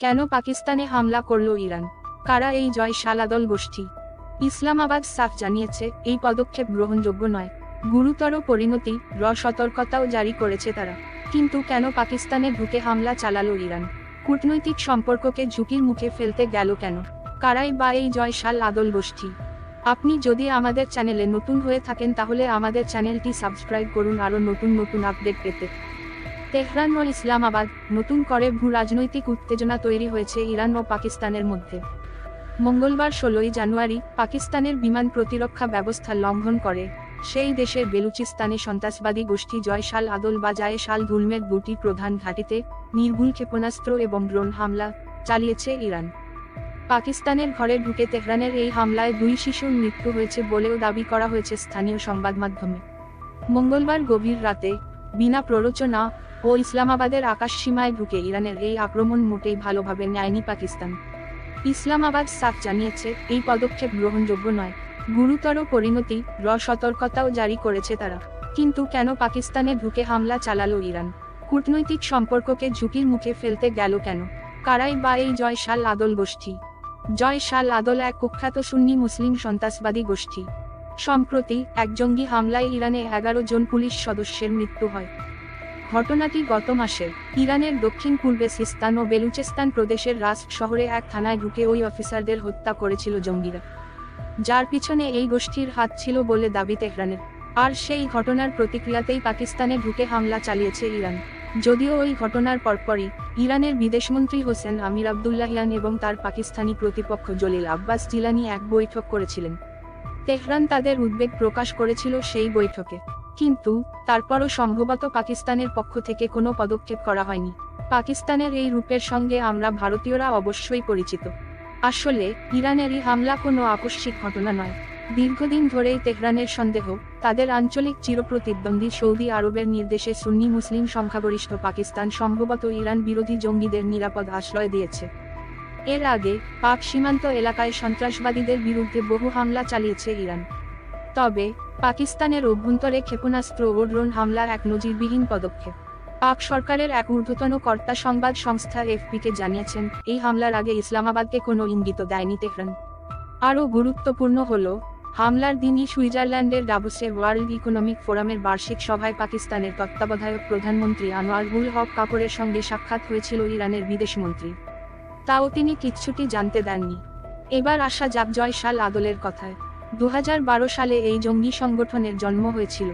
কেন পাকিস্তানে হামলা করল ইরান? কারা এই জয় সালাদল গোষ্ঠী? ইসলামাবাদ সাফ জানিয়েছে, এই পদক্ষেপ গ্রহণযোগ্য নয়। গুরুতর পরিণতি, র সতর্কতাও জারি করেছে তারা। কিন্তু কেন পাকিস্তানে ঢুকে হামলা চালালো ইরান? কূটনৈতিক সম্পর্ককে ঝুঁকির মুখে ফেলতে গেল কেন? কারাই বা এই জয় সাল আদল গোষ্ঠী? আপনি যদি আমাদের চ্যানেলে নতুন হয়ে থাকেন তাহলে আমাদের চ্যানেলটি সাবস্ক্রাইব করুন আরও নতুন নতুন আপডেট পেতে। তেহরান ও ইসলামাবাদ, নতুন করে ভূ রাজনৈতিক উত্তেজনা তৈরি হয়েছে ইরান ও পাকিস্তানের মধ্যে। মঙ্গলবার ষোলোই জানুয়ারি, পাকিস্তানের বিমান প্রতিরক্ষা ব্যবস্থা লঙ্ঘন করে। সেই দেশের বেলুচিস্তানে সন্ত্রাসবাদী গোষ্ঠী জয়শাল আদল বা জায়েশাল গুলমের দুটি প্রধান ঘাঁটিতে নির্ভুল ক্ষেপণাস্ত্র এবং ড্রোন হামলা চালিয়েছে ইরান। পাকিস্তানের ঘরে ঢুকে তেহরানের এই হামলায় দুই শিশুর মৃত্যু হয়েছে বলেও দাবি করা হয়েছে স্থানীয় সংবাদ মাধ্যমে মঙ্গলবার গভীর রাতে বিনা প্ররোচনা ও ইসলামাবাদের আকাশসীমায় ঢুকে ইরানের এই আক্রমণ মোটেই ভালোভাবে নেয়নি পাকিস্তান। ইসলামাবাদ সাফ জানিয়েছে, এই পদক্ষেপ গ্রহণযোগ্য নয়। গুরুতর পরিণতি, র সতর্কতাও জারি করেছে তারা। কিন্তু কেন পাকিস্তানে ঢুকে হামলা চালালো ইরান? কূটনৈতিক সম্পর্ককে ঝুঁকির মুখে ফেলতে গেল কেন? কারাই বা এই জয় শাল আদল গোষ্ঠী? জয় শাল আদল এক কুখ্যাত সুন্নি মুসলিম সন্ত্রাসবাদী গোষ্ঠী। সম্প্রতি, এক জঙ্গি হামলায় ইরানে এগারো জন পুলিশ সদস্যের মৃত্যু হয়। ঘটনাটি গত মাসে ইরানের দক্ষিণ পূর্বে সিস্তান ও বেলুচেস্তান প্রদেশের রাস্ট শহরে এক থানায় ঢুকে ওই অফিসারদের হত্যা করেছিল জঙ্গিরা। যার পিছনে এই গোষ্ঠীর হাত ছিল বলে দাবি তেহরানের। আর সেই ঘটনার প্রতিক্রিয়াতেই পাকিস্তানে ঢুকে হামলা চালিয়েছে ইরান। যদিও ওই ঘটনার পরপরই ইরানের বিদেশমন্ত্রী হোসেন আমির আবদুল্লাহিয়ান এবং তার পাকিস্তানি প্রতিপক্ষ জলিল আব্বাস জিলানি এক বৈঠক করেছিলেন। তেহরান তাদের উদ্বেগ প্রকাশ করেছিল সেই বৈঠকে। কিন্তু, তারপরও সম্ভবত পাকিস্তানের পক্ষ থেকে কোনো পদক্ষেপ করা হয়নি। পাকিস্তানের এই রূপের সঙ্গে আমরা ভারতীয়রা অবশ্যই পরিচিত। আসলে ইরানের এই হামলা কোনো আকস্মিক ঘটনা নয়। দীর্ঘদিন ধরেই তেহরানের সন্দেহ, তাদের আঞ্চলিক চিরপ্রতিদ্বন্দ্বী সৌদি আরবের নির্দেশে সুন্নি মুসলিম সংখ্যাগরিষ্ঠ পাকিস্তান সম্ভবত ইরান বিরোধী জঙ্গিদের নিরাপদ আশ্রয় দিয়েছে। এর আগে, পাক সীমান্ত এলাকায় সন্ত্রাসবাদীদের বিরুদ্ধে বহু হামলা চালিয়েছে ইরান। তবে, পাকিস্তানের অভ্যন্তরে ক্ষেপণাস্ত্র ও ড্রোন হামলা এক নজিরবিহীন পদক্ষেপ। পাক সরকারের এক ঊর্ধ্বতন কর্তা সংবাদ সংস্থা এফপিকে জানিয়েছেন, এই হামলার আগে ইসলামাবাদকে কোনো ইঙ্গিত দেয়নি তেহরান। আরও গুরুত্বপূর্ণ হল, হামলার দিনই সুইজারল্যান্ডের ডাবসে ওয়ার্ল্ড ইকোনমিক ফোরামের বার্ষিক সভায় পাকিস্তানের তত্ত্বাবধায়ক প্রধানমন্ত্রী আনোয়ার গুল হক কাপুরের সঙ্গে সাক্ষাৎ হয়েছিল ইরানের বিদেশমন্ত্রী। তাও তিনি কিচ্ছুটি জানতে দেননি। এবার আসা যাক জয়শাল আদলের কথায়। দু হাজার বারো সালে এই জঙ্গি সংগঠনের জন্ম হয়েছিল।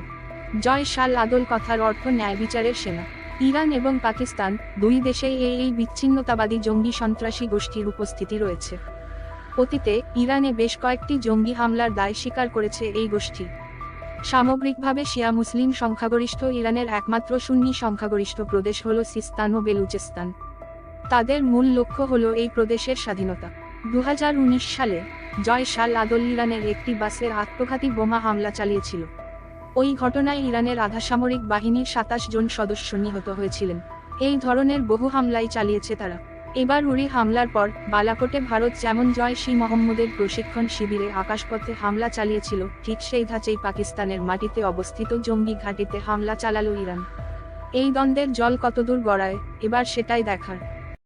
জয় শাল আদল কথার অর্থ ন্যায় বিচারের সেনা। ইরান এবং পাকিস্তান দুই দেশেই এই এই বিচ্ছিন্নতাবাদী জঙ্গি সন্ত্রাসী গোষ্ঠীর উপস্থিতি রয়েছে। অতীতে ইরানে বেশ কয়েকটি জঙ্গি হামলার দায় স্বীকার করেছে এই গোষ্ঠী। সামগ্রিকভাবে শিয়া মুসলিম সংখ্যাগরিষ্ঠ ইরানের একমাত্র সুন্নি সংখ্যাগরিষ্ঠ প্রদেশ হল সিস্তান ও বেলুচেস্তান। তাদের মূল লক্ষ্য হল এই প্রদেশের স্বাধীনতা। দু হাজার উনিশ সালে জয় শাল আদল ইরানের একটি বাসের আত্মঘাতী বোমা হামলা চালিয়েছিল। ওই ঘটনায় ইরানের আধা সামরিক বাহিনীর সাতাশ জন সদস্য নিহত হয়েছিলেন। এই ধরনের বহু হামলাই চালিয়েছে তারা। এবার উড়ি হামলার পর বালাকোটে ভারত যেমন জয় সি মোহাম্মদের প্রশিক্ষণ শিবিরে আকাশপথে হামলা চালিয়েছিল, ঠিক সেই ধাঁচেই পাকিস্তানের মাটিতে অবস্থিত জঙ্গি ঘাঁটিতে হামলা চালালো ইরান। এই দ্বন্দ্বের জল কতদূর গড়ায়, এবার সেটাই দেখার।